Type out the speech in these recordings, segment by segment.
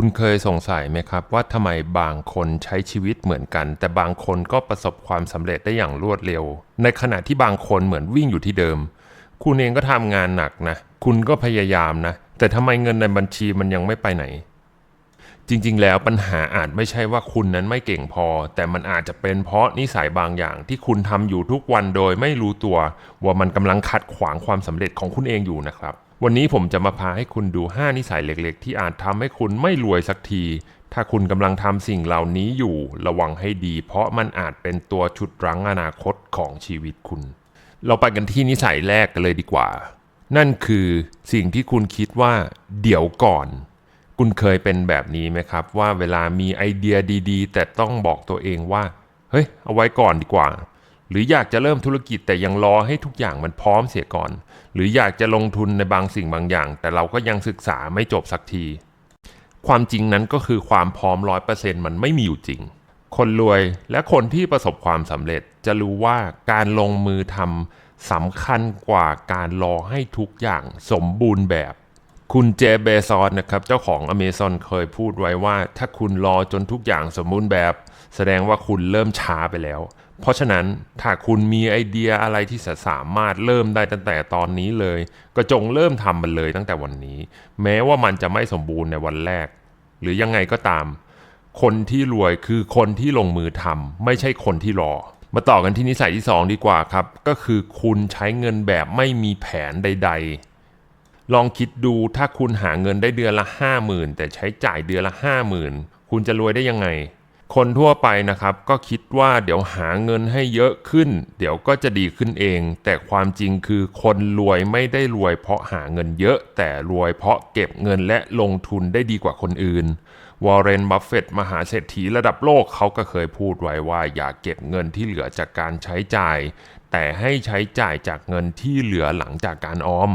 คุณเคยสงสัยไหมครับ ว่าทำไมบางคนใช้ชีวิตเหมือนกัน แต่บางคนก็ประสบความสำเร็จได้อย่างรวดเร็ว ในขณะที่บางคนเหมือนวิ่งอยู่ที่เดิม คุณเองก็ทำงานหนักนะ คุณก็พยายามนะ แต่ทำไมเงินในบัญชีมันยังไม่ไปไหน จริงๆ แล้วปัญหาอาจไม่ใช่ว่าคุณนั้นไม่เก่งพอ แต่มันอาจจะเป็นเพราะนิสัยบางอย่างที่คุณทำอยู่ทุกวันโดยไม่รู้ตัว ว่ามันกำลังขัดขวางความสำเร็จของคุณเองอยู่นะครับ วันนี้ผมจะมาพาให้คุณดู 5 นิสัยเล็กๆ ที่อาจทำให้คุณไม่รวยสักที ถ้าคุณกำลังทำสิ่งเหล่านี้อยู่ ระวังให้ดี เพราะมันอาจเป็นตัวชุดรั้งอนาคตของชีวิตคุณ เราไปกันที่นิสัยแรกกันเลยดีกว่า นั่นคือสิ่งที่คุณคิดว่า เดี๋ยวก่อน คุณเคยเป็นแบบนี้ไหมครับ ว่าเวลามีไอเดียดี ๆ แต่ต้องบอกตัวเองว่า เฮ้ย เอาไว้ก่อนดีกว่า หรืออยากจะเริ่มธุรกิจแต่ยังรอให้ทุกอย่างมันพร้อมเสียก่อน หรืออยากจะลงทุนในบางสิ่งบางอย่าง แต่เราก็ยังศึกษาไม่จบสักที ความจริงนั้นก็คือความพร้อมร้อยเปอร์เซ็นต์มันไม่มีอยู่จริง คนรวยและคนที่ประสบความสำเร็จจะรู้ว่าการลงมือทำสำคัญกว่าการรอให้ทุกอย่างสมบูรณ์แบบ คุณเจเบซอนนะครับเจ้าของ Amazon เคยพูดไว้ว่า ถ้าคุณรอจนทุกอย่างสมบูรณ์แบบ แสดงว่าคุณเริ่มช้าไปแล้ว เพราะฉะนั้นถ้าคุณมีไอเดียอะไรที่จะสามารถเริ่มได้ตั้งแต่ตอนนี้เลย ก็จงเริ่มทำมันเลยตั้งแต่วันนี้ แม้ว่ามันจะไม่สมบูรณ์ในวันแรก หรือยังไงก็ตาม คนที่รวยคือคนที่ลงมือทำไม่ใช่คนที่รอ มาต่อกันที่นิสัยที่ 2 ดีกว่าครับ ก็คือคุณใช้เงินแบบไม่มีแผนใด ๆลองคิดดูถ้าคุณหาเงินได้เดือนละ 50,000 แต่ใช้จ่ายเดือนละ 50,000 คุณจะรวยได้ยังไง คนทั่วไปนะครับ ก็คิดว่าเดี๋ยวหาเงินให้เยอะขึ้น เดี๋ยวก็จะดีขึ้นเอง แต่ความจริงคือคนรวยไม่ได้รวย เพราะหาเงินเยอะ แต่รวยเพราะเก็บเงินและลงทุนได้ดีกว่าคนอื่นวอร์เรน บัฟเฟตมหาเศรษฐีระดับโลกเขาก็เคยพูดไว้ว่าอย่าเก็บเงินที่เหลือจากการใช้จ่าย แต่ให้ใช้จ่ายจากเงินที่เหลือหลังจากการออม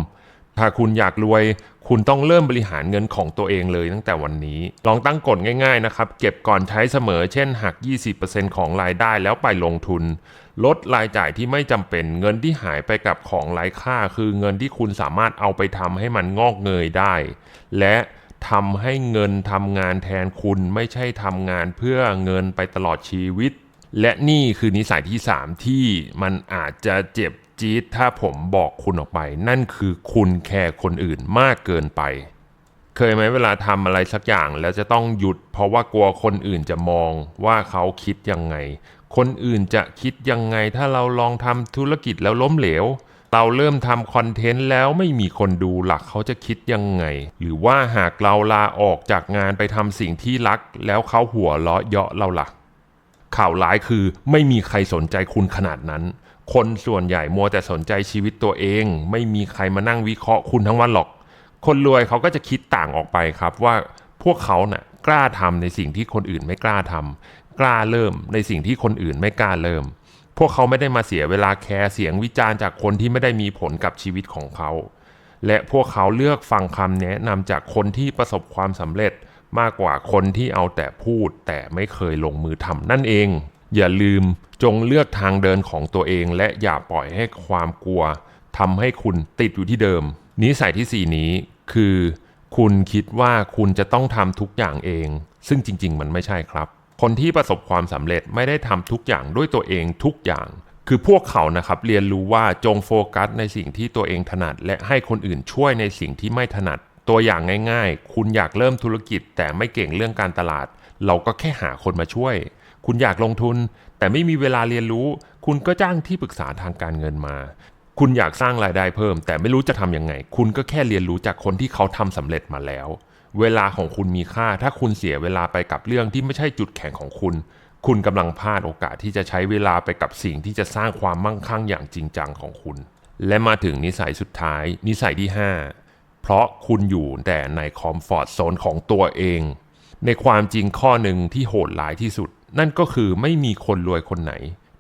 ถ้าคุณอยากรวย คุณต้องเริ่มบริหารเงินของตัวเองเลยตั้งแต่วันนี้ ลองตั้งกฎง่ายๆนะครับ เก็บก่อนใช้เสมอ เช่นหัก 20%ของรายได้แล้วไปลงทุน ลดรายจ่ายที่ไม่จำเป็น เงินที่หายไปกับของไร้ค่า คือเงินที่คุณสามารถเอาไปทำให้มันงอกเงยได้ และทำให้เงินทำงานแทนคุณไม่ใช่ทำงานเพื่อเงินไปตลอดชีวิต และนี่คือนิสัยที่ 3 ที่มันอาจจะเจ็บ จี๊ดถ้าผมบอกคุณออกไป นั่นคือคุณแคร์คนอื่นมากเกินไป เคยไหมเวลาทำอะไรสักอย่างแล้วจะต้องหยุด เพราะว่ากลัวคนอื่นจะมองว่าเขาคิดยังไง คนอื่นจะคิดยังไง ถ้าเราลองทำธุรกิจแล้วล้มเหลวเราเริ่มทำคอนเทนต์แล้วไม่มีคนดูหลักเขาจะคิดยังไง หรือว่าหากเราลาออกจากงานไปทำสิ่งที่รัก แล้วเขาหัวเราะเยาะเราล่ะข่าวร้ายคือไม่มีใครสนใจคุณขนาดนั้น คนส่วนใหญ่มัวแต่สนใจชีวิตตัวเอง ไม่มีใครมานั่งวิเคราะห์คุณทั้งวันหรอก คนรวยเขาก็จะคิดต่างออกไปครับว่าพวกเขาน่ะกล้าทำในสิ่งที่คนอื่นไม่กล้าทำกล้าเริ่มในสิ่งที่คนอื่นไม่กล้าเริ่ม พวกเขาไม่ได้มาเสียเวลาแคร์เสียงวิจารณ์จากคนที่ไม่ได้มีผลกับชีวิตของเขา และพวกเขาเลือกฟังคำแนะนำจากคนที่ประสบความสำเร็จมากกว่าคนที่เอาแต่พูดแต่ไม่เคยลงมือทำนั่นเอง อย่าลืมจงเลือกทางเดินของตัวเอง และอย่าปล่อยให้ความกลัวทำให้คุณติดอยู่ที่เดิม นิสัยที่สี่นี้คือ คุณคิดว่าคุณจะต้องทำทุกอย่างเอง ซึ่งจริง ๆ มันไม่ใช่ครับ คนที่ประสบความสำเร็จไม่ได้ทำทุกอย่างด้วยตัวเองทุกอย่าง คือพวกเขานะครับเรียนรู้ว่าจงโฟกัสในสิ่งที่ตัวเองถนัด และให้คนอื่นช่วยในสิ่งที่ไม่ถนัด ตัวอย่างง่าย ๆ คุณอยากเริ่มธุรกิจแต่ไม่เก่งเรื่องการตลาด เราก็แค่หาคนมาช่วย คุณอยากลงทุน แต่ไม่มีเวลาเรียนรู้ คุณก็จ้างที่ปรึกษาทางการเงินมา คุณอยากสร้างรายได้เพิ่ม แต่ไม่รู้จะทำยังไง คุณก็แค่เรียนรู้จากคนที่เขาทำสำเร็จมาแล้ว เวลาของคุณมีค่า ถ้าคุณเสียเวลาไปกับเรื่องที่ไม่ใช่จุดแข็งของคุณ คุณกำลังพลาดโอกาสที่จะใช้เวลาไปกับสิ่งที่จะสร้างความมั่งคั่งอย่างจริงจังของคุณ และมาถึงนิสัยสุดท้าย นิสัยที่ 5 เพราะคุณอยู่แต่ในคอมฟอร์ทโซนของตัวเอง ในความจริงข้อหนึ่งที่โหดร้ายที่สุด นั่นก็คือไม่มีคนรวยคนไหน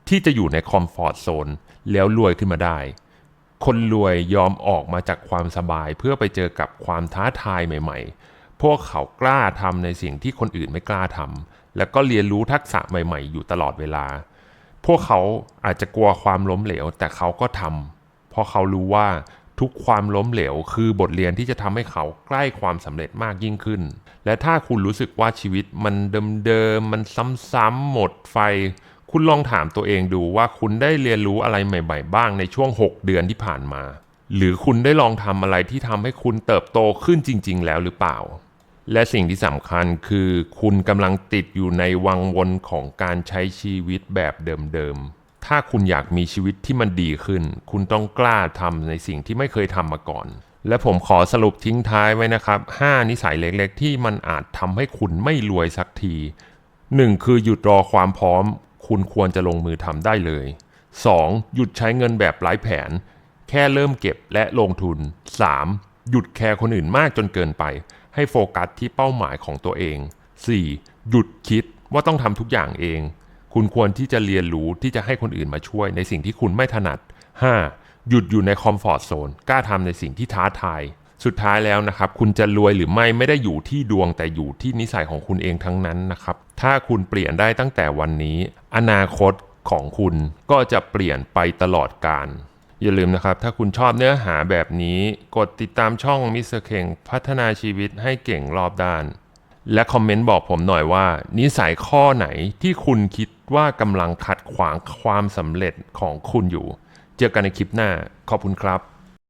ที่จะอยู่ในคอมฟอร์ทโซนแล้วรวยขึ้นมาได้ คนรวยยอมออกมาจากความสบายเพื่อไปเจอกับความท้าทายใหม่ ๆ พวกเขากล้าทำในสิ่งที่คนอื่นไม่กล้าทำแล้วก็เรียนรู้ทักษะใหม่ ๆ อยู่ตลอดเวลา พวกเขาอาจจะกลัวความล้มเหลว แต่เขาก็ทำเพราะเขารู้ว่า ทุกความล้มเหลว คือบทเรียนที่จะทำให้เขาใกล้ความสำเร็จมากยิ่งขึ้น และถ้าคุณรู้สึกว่าชีวิตมันเดิมๆมันซ้ำๆหมดไฟ คุณลองถามตัวเองดูว่าคุณได้เรียนรู้อะไรใหม่ ๆ บ้างในช่วง 6 เดือนที่ผ่านมา หรือคุณได้ลองทำอะไรที่ทำให้คุณเติบโตขึ้นจริง ๆ แล้วหรือเปล่า และสิ่งที่สำคัญคือ คุณกำลังติดอยู่ในวังวนของการใช้ชีวิตแบบเดิมๆ ถ้าคุณอยากมีชีวิตที่มันดีขึ้น คุณต้องกล้าทำในสิ่งที่ไม่เคยทำมาก่อน และผมขอสรุปทิ้งท้ายไว้นะครับ 5 นิสัยเล็กๆ ที่มันอาจทำให้คุณไม่รวยสักที 1. คือหยุดรอความพร้อม คุณควรจะลงมือทำได้เลย 2. หยุดใช้เงินแบบไร้แผน แค่เริ่มเก็บและลงทุน 3. หยุดแคร์คนอื่นมากจนเกินไป ให้โฟกัสที่เป้าหมายของตัวเอง 4. หยุดคิดว่าต้องทำทุกอย่างเอง คุณควรที่จะเรียนรู้ที่จะให้คนอื่นมาช่วยในสิ่งที่คุณไม่ถนัด 5. หยุดอยู่ในคอมฟอร์ทโซนกล้าทำในสิ่งที่ท้าทาย สุดท้ายแล้วนะครับ คุณจะรวยหรือไม่ไม่ได้อยู่ที่ดวงแต่อยู่ที่นิสัยของคุณเองทั้งนั้นนะครับ ถ้าคุณเปลี่ยนได้ตั้งแต่วันนี้ อนาคตของคุณก็จะเปลี่ยนไปตลอดกาลอย่าลืมนะครับ ถ้าคุณชอบเนื้อหาแบบนี้ กดติดตามช่องมิสเตอร์เคงพัฒนาชีวิตให้เก่งรอบด้าน และคอมเมนต์บอกผมหน่อยว่า นิสัยข้อไหนที่คุณคิด ว่ากำลังขัดขวางความสำเร็จของคุณอยู่ เจอกันในคลิปหน้าขอบคุณครับ